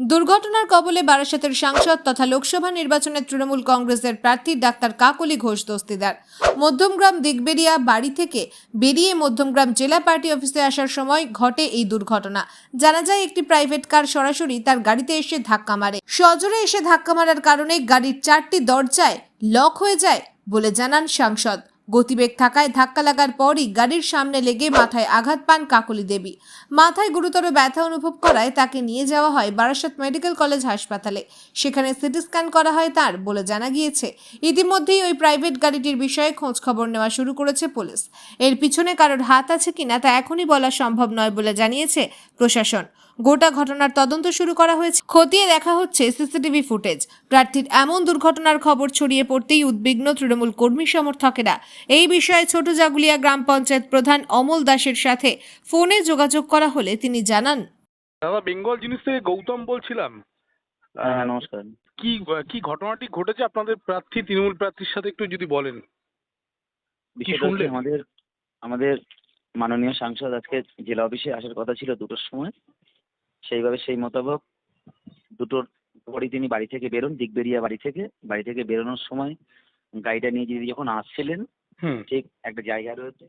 দুর্ঘটনার কবলে বারাসাতের সাংসদ তথা লোকসভা নির্বাচনের তৃণমূল কংগ্রেসের প্রার্থী ডাক্তার কাকলি ঘোষ দস্তিদার। মধ্যমগ্রাম দিগবেরিয়া বাড়ি থেকে বেরিয়ে মধ্যমগ্রাম জেলা পার্টি অফিসে আসার সময় ঘটে এই দুর্ঘটনা। জানা যায়, একটি প্রাইভেট কার সরাসরি তার গাড়িতে এসে ধাক্কা মারে। সজোরে এসে ধাক্কা মারার কারণে গাড়ির চারটি দরজায় লক হয়ে যায় বলে জানান সাংসদ। গতিবেগ থাকায় ধাক্কা লাগার পরই গাড়ির সামনে লেগে মাথায় আঘাত পান কাকলি দেবী। মাথায় গুরুতর ব্যথা অনুভব করায় তাকে নিয়ে যাওয়া হয় বারাসত মেডিকেল কলেজ হাসপাতালে। সেখানে সিটি স্ক্যান করা হয় তার বলে জানা গিয়েছে। ইতিমধ্যেই ওই প্রাইভেট গাড়িটির বিষয়ে খোঁজ খবর নেওয়া শুরু করেছে পুলিশ। এর পিছনে কারোর হাত আছে কিনা তা এখনই বলা সম্ভব নয় বলে জানিয়েছে প্রশাসন। গোটা ঘটনার তদন্ত শুরু করা হয়েছে। খতিয়ে দেখা হচ্ছে সিসিটিভি ফুটেজ। প্রার্থীর এমন দুর্ঘটনার খবর ছড়িয়ে পড়তেই উদ্বিগ্ন তৃণমূল কর্মী সমর্থকেরা। এই বিষয়ে ছোট জাগুলিয়া গ্রাম পঞ্চায়েত প্রধান অমল দাসের সাথে ফোনে যোগাযোগ করা হলে তিনি জানান। দাদা বেঙ্গল জিনিস থেকে গৌতম বলছিলাম। হ্যাঁ নমস্কার। কি কি ঘটনাটি ঘটেছে আপনাদের প্রার্থী তৃণমূল প্রার্থীর সাথে একটু যদি বলেন? শুনলেন? আমাদের আমাদের মাননীয় সাংসদ আজকে জেলা অফিসে আসার কথা ছিল দুটোর সময়। সেইভাবে সেই মোতাবেক দুটোর পরই তিনি বাড়ি থেকে বেরোন দিগবেরিয়া বাড়ি থেকে। বাড়ি থেকে বেরোনোর সময় গাড়িটা নিয়ে যদি যখন আসছিলেন ঠিক একটা জায়গা রয়েছে।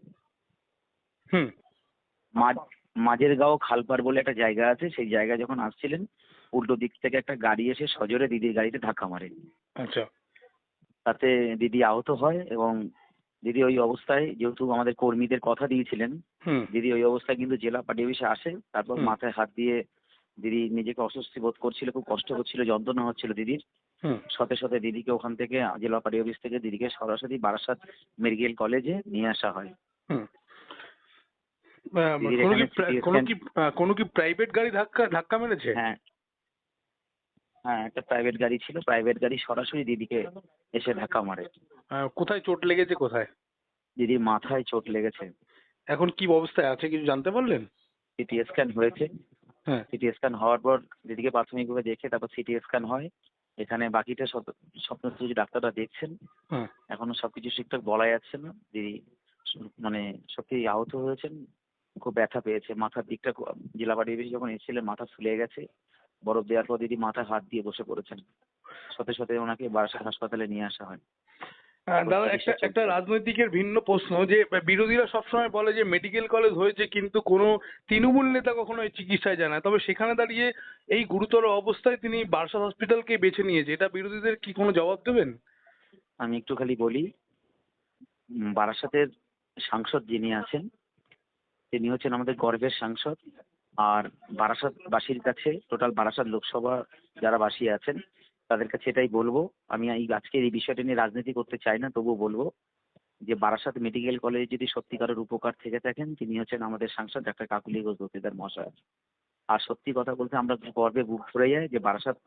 মাঝের গাঁও খালপাড় বলে একটা জায়গা আছে সেই জায়গায় যখন আসছিলেন উল্টো দিক থেকে একটা গাড়ি এসে সজোরে দিদির গাড়িতে ধাক্কা মারে। আচ্ছা। তাতে দিদি আহত হয় এবং দিদি ওই অবস্থায় যেহেতু আমাদের কর্মীদের কথা দিয়েছিলেন দিদি ওই অবস্থায় কিন্তু জেলা পার্টি অফিসে আসে তারপর মাথায় হাত দিয়ে দিদি নিজেকে অস্বস্তি বোধ করছিল খুব কষ্ট হচ্ছিল যন্ত্রণা হচ্ছিল দিদির। হুম। সাথে সাথে দিদিকে ওখান থেকে জেলা পার্টি অফিস থেকে দিদিকে সরাসরি বারাসাত মেডিকেল কলেজে নিয়ে আসা হয়। কোনো কি প্রাইভেট গাড়ি ধাক্কা ধাক্কা মেরেছে? হ্যাঁ। হ্যাঁ একটা প্রাইভেট গাড়ি ছিল প্রাইভেট গাড়ি সরাসরি দিদিকে এসে ধাক্কা মারে। কোথায় চোট লেগেছে কোথায়? দিদির মাথায় চোট লেগেছে। এখন কি অবস্থায় আছে কিছু জানতে পারলেন? সিটি স্ক্যান হয়েছে। হ্যাঁ। সিটি স্ক্যান হওয়ার পর দিদিকে প্রাথমিকভাবে দেখে তারপর সিটি স্ক্যান হয়। এখানে বাকিটা সব স্বপ্ন যে ডাক্তাররা দেখছেন। হুম এখনও সবকিছু ঠিকঠাক বলা যাচ্ছে না। দিদি মানে সত্যি আহত হয়েছেন। খুব ব্যথা পেয়েছে। মাথার দিকটা জেলা বাড়ি বেশি যখন এসেছিলেন মাথা ফুলে গেছে। বরফ দেওয়ার পর দিদি মাথায় হাত দিয়ে বসে পড়েছেন। সাথে সাথে ওনাকে বারাসাত হাসপাতালে নিয়ে আসা হয়। দাদা একটা একটা রাজনৈতিকের ভিন্ন প্রশ্ন যে বিরোধীরা সবসময় বলে যে মেডিকেল কলেজ হয়েছে কিন্তু কোনো তৃণমূল নেতা কখনো এই চিকিৎসায় যায় না। তবে সেখানে দাঁড়িয়ে এই গুরুতর অবস্থায় তিনি বারসাত হসপিটালকে বেছে নিয়েছে। এটা বিরোধীদের কি কোনো জবাব দেবেন? আমি একটু খালি বলি বারাসাতের সাংসদ যিনি আছেন তিনি হচ্ছেন আমাদের গর্বের সাংসদ। আর বারাসাতবাসীর কাছে টোটাল বারাসাত লোকসভা যারা বাসী আছেন তাদের কাছে এটাই বলব। আমি এই আজকে এই বিষয়টা নিয়ে রাজনীতি করতে চাই না, তবুও বলব যে বারাসাত মেডিকেল কলেজে যদি সত্যিকারের উপকার থেকে থাকেন, তিনি হচ্ছেন আমাদের সাংসদ ডাক্তার কাকুলি ঘোষ দত্তিদার মহাশয়। আর সত্যি কথা বলতে আমরা গর্বে বুক ভরে যাই যে বারাসাত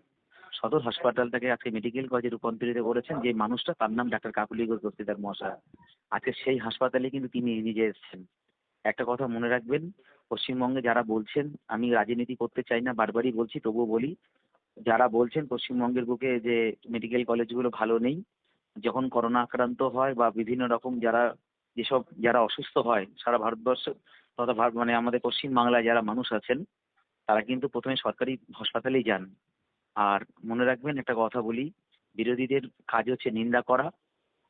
সদর হাসপাতালটাকে আজকে মেডিকেল কলেজে রূপান্তরিত করেছেন যে মানুষটা, তার নাম ডাক্তার কাকুলি ঘোষ দস্তিদার মহাশয়। আজকে সেই হাসপাতালে কিন্তু তিনি নিজে এসেছেন। একটা কথা মনে রাখবেন, পশ্চিমবঙ্গে যারা বলছেন, আমি রাজনীতি করতে চাই না, বারবারই বলছি, তবুও বলি যারা বলছেন পশ্চিমবঙ্গের বুকে যে মেডিকেল কলেজগুলো ভালো নেই, যখন করোনা আক্রান্ত হয় বা বিভিন্ন রকম যারা যেসব যারা অসুস্থ হয়, সারা ভারতবর্ষ তথা ভারত মানে আমাদের পশ্চিমবাংলায় যারা মানুষ আছেন, তারা কিন্তু প্রথমে সরকারি হাসপাতালেই যান। আর মনে রাখবেন, একটা কথা বলি, বিরোধীদের কাজ হচ্ছে নিন্দা করা,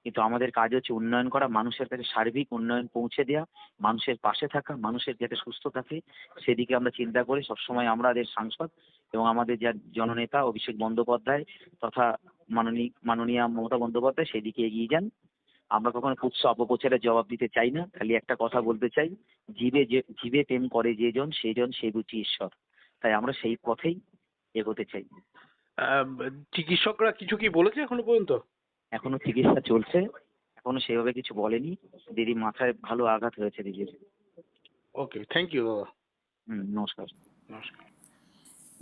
কিন্তু আমাদের কাজ হচ্ছে উন্নয়ন করা, মানুষের কাছে সার্বিক উন্নয়ন পৌঁছে দেওয়া মানুষের পাশে থাকা, মানুষের যাতে সুস্থ থাকে, সেদিকে আমরা চিন্তা করি সবসময় আমাদের সাংসদ এবং আমাদের যার জননেতা অভিষেক বন্দ্যোপাধ্যায় তথা মাননীয় মাননীয় মমতা বন্দ্যোপাধ্যায় সেদিকে এগিয়ে যান। আমরা কখনো কুৎস অপপ্রচারের জবাব দিতে চাই না খালি একটা কথা বলতে চাই জীবে যে জীবে প্রেম করে যেজন সেইজন সে বুঝি ঈশ্বর। তাই আমরা সেই পথেই এগোতে চাই। চিকিৎসকরা কিছু কি বলেছে এখনও পর্যন্ত? এখনও চিকিৎসা চলছে এখনও সেভাবে কিছু বলেনি। দিদি মাথায় ভালো আঘাত হয়েছে দিদির। ওকে থ্যাংক ইউ হুম নমস্কার। নমস্কার।